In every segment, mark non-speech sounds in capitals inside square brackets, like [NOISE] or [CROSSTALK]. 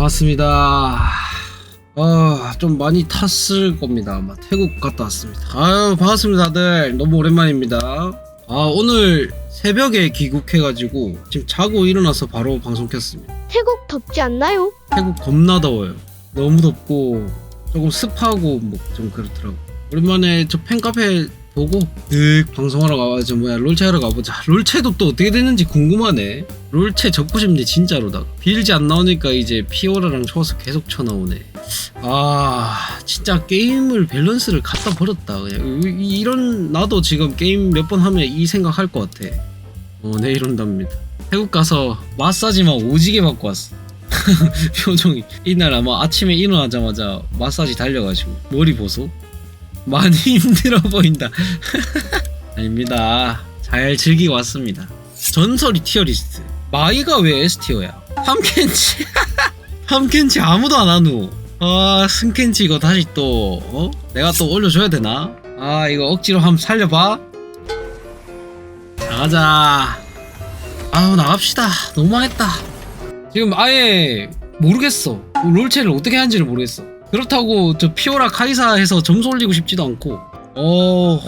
반갑습니다. 아, 좀 많이 탔을 겁니다. 아마 태국 갔다 왔습니다. 아유, 반갑습니다, 다들. 너무 오랜만입니다. 아, 오늘 새벽에 귀국해가지고 지금 자고 일어나서 바로 방송 켰습니다. 태국 덥지 않나요? 태국 겁나 더워요. 너무 덥고 조금 습하고 뭐 좀 그렇더라고. 오랜만에 저 팬카페 보고 득 방송하러 가서 뭐야 롤체 하러 가보자. 롤체도 또 어떻게 되는지 궁금하네. 롤체 접고 싶네 진짜로다. 빌지 안 나오니까 이제 피오라랑 초어서 계속 쳐나오네. 아 진짜 게임을 밸런스를 갖다 버렸다. 그냥 이- 이런 나도 지금 게임 몇 번 하면 이 생각 할 것 같아. 어네 이런답니다. 태국 가서 마사지만 오지게 받고 왔어. [LAUGHS] 표정이 이날 아마 아침에 일어나자마자 마사지 달려가지고 머리 보소 많이 [LAUGHS] 힘들어 보인다. [LAUGHS] 아닙니다. 잘 즐기고 왔습니다. 전설이 티어리스트. 마이가 왜 S티어야? 함켄치. [LAUGHS] 함켄치 아무도 안 하누 아 승켄치 이거 다시 또 어? 내가 또 올려줘야 되나? 아 이거 억지로 한번 살려봐. 나가자. 아우 나갑시다. 너무 망했다. 지금 아예 모르겠어. 롤체를 어떻게 하는지를 모르겠어. 그렇다고 저 피오라 카이사 해서 점수 올리고 싶지도 않고. 어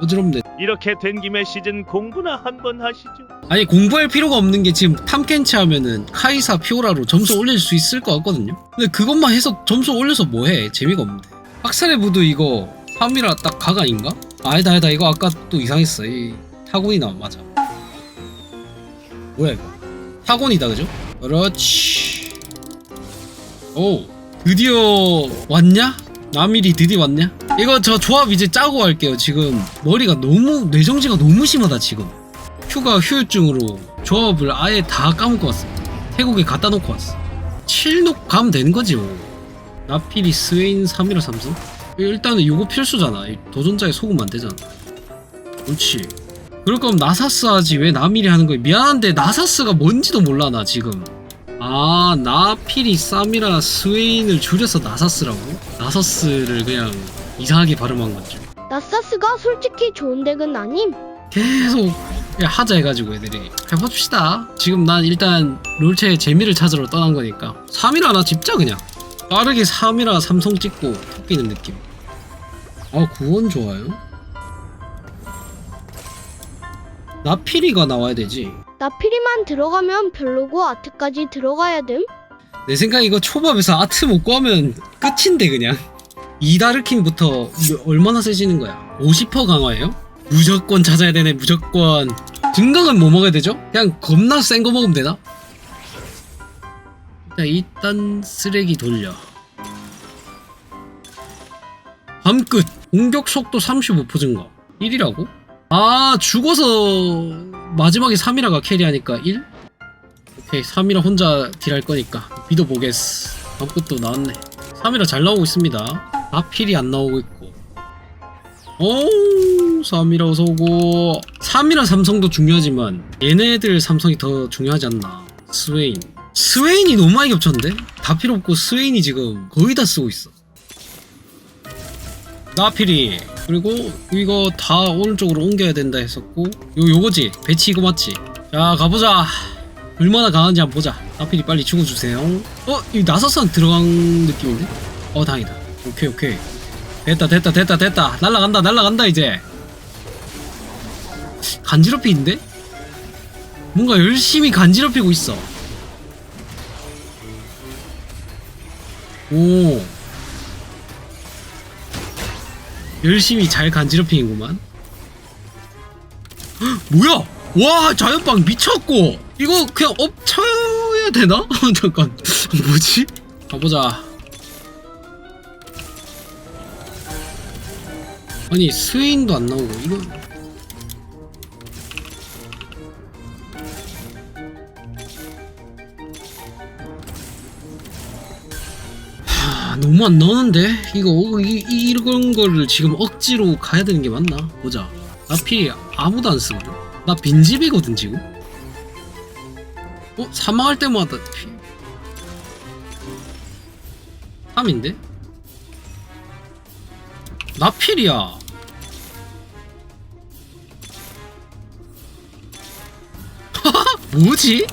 어지럽네. 이렇게 된 김에 시즌 공부나 한번 하시죠. 아니 공부할 필요가 없는 게 지금 탐켄치 하면은 카이사 피오라로 점수 올릴 수 있을 것 같거든요. 근데 그것만 해서 점수 올려서 뭐해? 재미가 없는데. 박살의 부도 이거 3이라 딱각 아닌가? 아니다 아니다 이거 아까 또 이상했어. 이 타곤이 나 맞아. 뭐야 이거? 타곤이다 그죠? 그렇지. 오 드디어 왔냐? 나밀이 드디어 왔냐? 이거 저 조합 이제 짜고 할게요. 지금 머리가 너무 뇌정지가 너무 심하다 지금. 휴가 휴유증으로 조합을 아예 다 까먹고 왔어. 태국에 갖다 놓고 왔어. 7녹 가면 되는 거지 뭐. 나필이 스웨인 3이라 삼성? 일단은 요거 필수잖아. 이 도전자에 속으면 안 되잖아. 그렇지. 그럴 거면 나사스 하지 왜 나밀이 하는 거야? 미안한데 나사스가 뭔지도 몰라 나 지금. 아 나필이 쌈이라 스웨인을 줄여서 나사스라고? 나사스를 그냥 이상하게 발음한 거죠. 나사스가 솔직히 좋은 덱은 아님. 계속 하자 해가지고 애들이 해봅시다 지금 난 일단 롤체의 재미를 찾으러 떠난 거니까 3일 하나 집자 그냥 빠르게 3이라 삼성 찍고 토끼는 느낌 아 구원 좋아요 나피리가 나와야 되지 나피리만 들어가면 별로고 아트까지 들어가야 됨. 내 생각에 이거 초밥에서 아트 못 구하면 끝인데 그냥 이다르킹부터 얼마나 세지는 거야 50% 강화예요? 무조건 찾아야 되네 무조건 증강은 뭐 먹어야 되죠? 그냥 겁나 센 거 먹으면 되나? 일단 일단 쓰레기 돌려 밤끝 공격 속도 35% 증가 1이라고? 아 죽어서 마지막에 3이라가 캐리하니까 1? 오케이 3이라 혼자 딜할 거니까. 믿어보겠어 밤끝도 나왔네. 3이라 잘 나오고 있습니다. 아필이 안 나오고 있고. 오 3이라 어서 오고. 3이라 삼성도 중요하지만 얘네들 삼성이 더 중요하지 않나. 스웨인. 스웨인이 너무 많이 겹쳤는데? 다 필요 없고 스웨인이 지금 거의 다 쓰고 있어. 나필이 그리고 이거 다 오른쪽으로 옮겨야 된다 했었고 요 요거지? 배치 이거 맞지? 자 가보자. 얼마나 강한지 한번 보자. 나필이 빨리 죽어주세요. 어? 이 나사선 들어간 느낌인데? 어 다행이다. 오케이 오케이. 됐다 됐다 됐다 됐다. 날라간다 날라간다 이제. 간지럽히는데? 뭔가 열심히 간지럽히고 있어. 오 열심히 잘 간지럽히는구만. 헉, 뭐야? 와 자연빵 미쳤고. 이거 그냥 엎쳐야 되나? [LAUGHS] 잠깐. 뭐지? 가보자. 아니 스웨인도 안 나오고 이거 너무 안 나오는데 이거 이, 이, 이런 거를 지금 억지로 가야 되는 게 맞나? 보자 나피 아무도 안 쓰거든 나 빈집이거든 지금 어? 사망할 때마다 피 3인데? 나 필이야 [LAUGHS] 뭐지?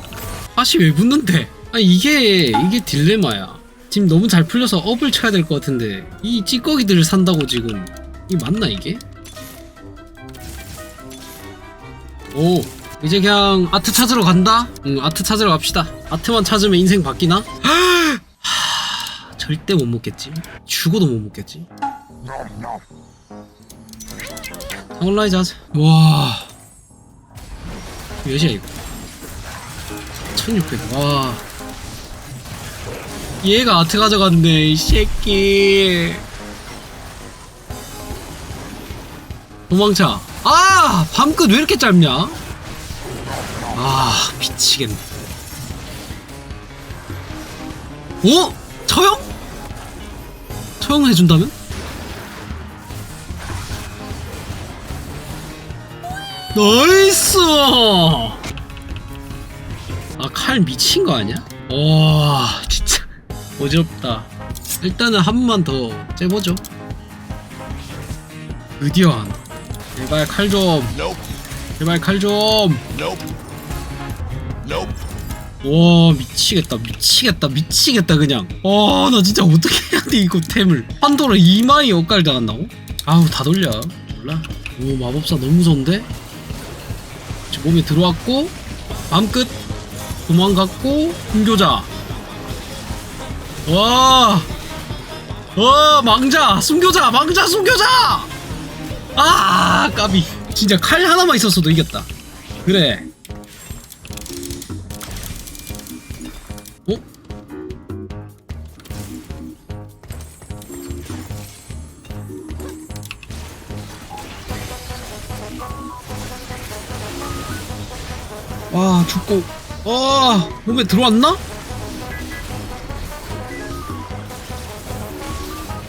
다시 왜 붙는데? 아 이게 이게 딜레마야 지금 너무 잘 풀려서 업을 쳐야 될 것 같은데 이 찌꺼기들을 산다고 지금 이 맞나 이게? 오 이제 그냥 아트 찾으러 간다? 응 아트 찾으러 갑시다. 아트만 찾으면 인생 바뀌나? [GASPS] 하, 절대 못 먹겠지. 죽어도 못 먹겠지. 온라이즈 하자. 와 몇이야 이거? 1600와 얘가 아트 가져갔네 이 새끼 도망쳐 아 밤끝 왜 이렇게 짧냐 아 미치겠네 어? 처형? 처형을 해준다면? 나이스 아 칼 미친 거 아니야? 와 진짜 어지럽다. 일단은 한 번만 더 째보죠. 드디어 하나 제발 칼좀. 제발 칼좀. 와 미치겠다 미치겠다 미치겠다 그냥. 와나 진짜 어떻게 해야 돼 이거 템을. 판도라 이마이 엇갈 당한다고? 아우 다 돌려. 몰라. 오 마법사 너무 무서운데? 제 몸에 들어왔고 밤끝. 도망갔고 숨교자 와, 와 망자 숨교자 망자 숨교자! 아 까비. 진짜 칼 하나만 있었어도 이겼다. 그래. 어? 와 죽고. 와 몸에 들어왔나?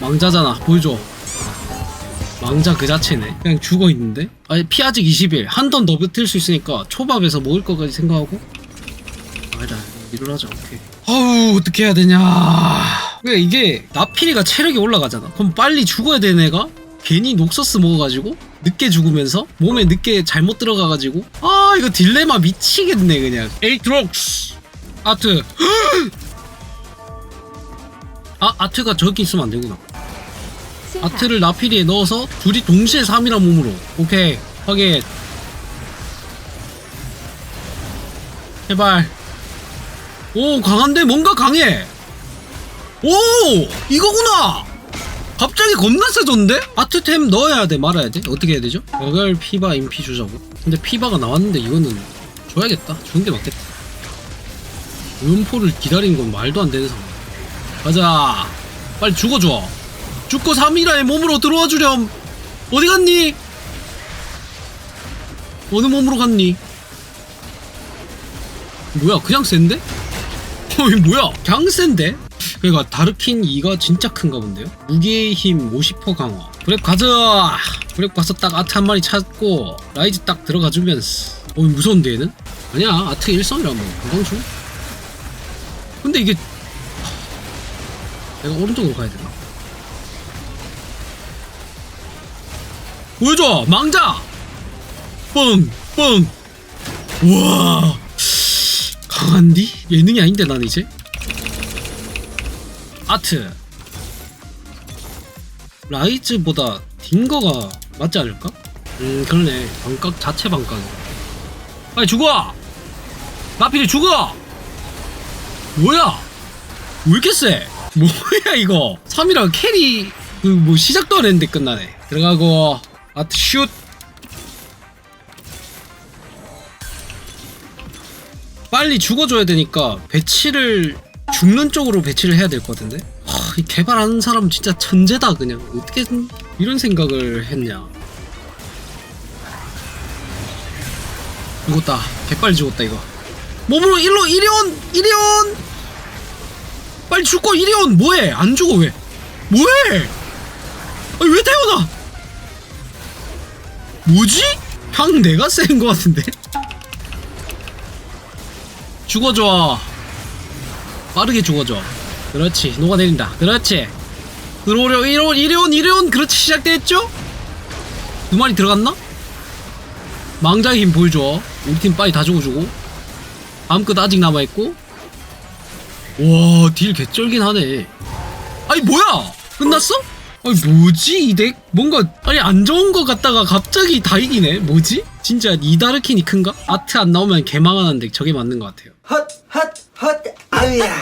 망자잖아. 보여줘. 망자 그 자체네. 그냥 죽어있는데? 아니 피 아직 21한턴 더 버틸 수 있으니까 초밥에서 먹을 거까지 생각하고. 아니다 하자. 오케이. 아우 어떻게 해야 되냐. 왜 이게 나필이가 체력이 올라가잖아. 그럼 빨리 죽어야 되는 애가? 괜히 녹서스 먹어가지고 늦게 죽으면서 몸에 늦게 잘못 들어가가지고. 아 이거 딜레마 미치겠네 그냥. 에이트록스! 아트. [GASPS] 아 아트가 저기 있으면 안 되구나 아트를 나필이에 넣어서 둘이 동시에 3이라 몸으로. 오케이. 확인. 제발. 오 강한데 뭔가 강해. 오 이거구나. 갑자기 겁나 세졌는데? 아트템 넣어야 돼 말아야 돼? 어떻게 해야 되죠? 여결 피바 인피 주자고. 근데 피바가 나왔는데 이거는 줘야겠다. 주는 게 맞겠다. 음포를 기다리는 건 말도 안 되는 상황. 가자. 빨리 죽어줘 죽고 3이라의 몸으로 들어와 주렴 어디 갔니? 어느 몸으로 갔니? 뭐야 그냥 센데? 어 이 뭐야 그냥 센데? 그러니까 다르킨 2가 진짜 큰가 본데요? 무기의 힘 50% 강화 브랩 가자 브랩 가서 딱 아트 한 마리 찾고 라이즈 딱 들어가주면서 어이 무서운데 얘는? 아니야 아트 1선이라 뭐줘 근데 이게 내가 오른쪽으로 가야 되나? 보여줘. 망자. 뻥 뻥. 우와. 강한디? 예능이 아닌데 난 이제. 아트. 라이즈보다 딩거가 맞지 않을까? 음 그러네. 반각 자체 반각. 빨리 죽어! 나필이 죽어! 뭐야? 왜 이렇게 세? 뭐야 이거? 3이랑 캐리 그 뭐 시작도 안 했는데 끝나네. 들어가고 아트 슛. 빨리 죽어줘야 되니까 배치를 죽는 쪽으로 배치를 해야 될 것 같은데? 하, 이 개발하는 사람 진짜 천재다 그냥. 어떻게 이런 생각을 했냐. 죽었다. 개빨리 죽었다 이거. 몸으로 일로 이리온! 이리온! 빨리 죽고 이리온! 뭐해? 안 죽어 왜? 뭐해? 아니 왜 태어나 뭐지? 향 내가 센것 같은데 죽어줘 빠르게 죽어줘 그렇지 녹아내린다 그렇지 들어오려 이리온 이리온 이리온 그렇지 시작됐죠? 두 마리 들어갔나? 망자의 힘 보여줘 우리 팀 빨리 다 죽어주고 다음 끝 아직 남아있고 와, 딜 개쩔긴 하네. 아니, 뭐야? 끝났어? 아니 뭐지 이 덱? 뭔가 아니 안 좋은 거 같다가 갑자기 다 이기네 뭐지? 진짜 이다르킨이 큰가? 아트 안 나오면 개망하는 덱 저게 맞는 것 같아요 헛 헛 헛 아우야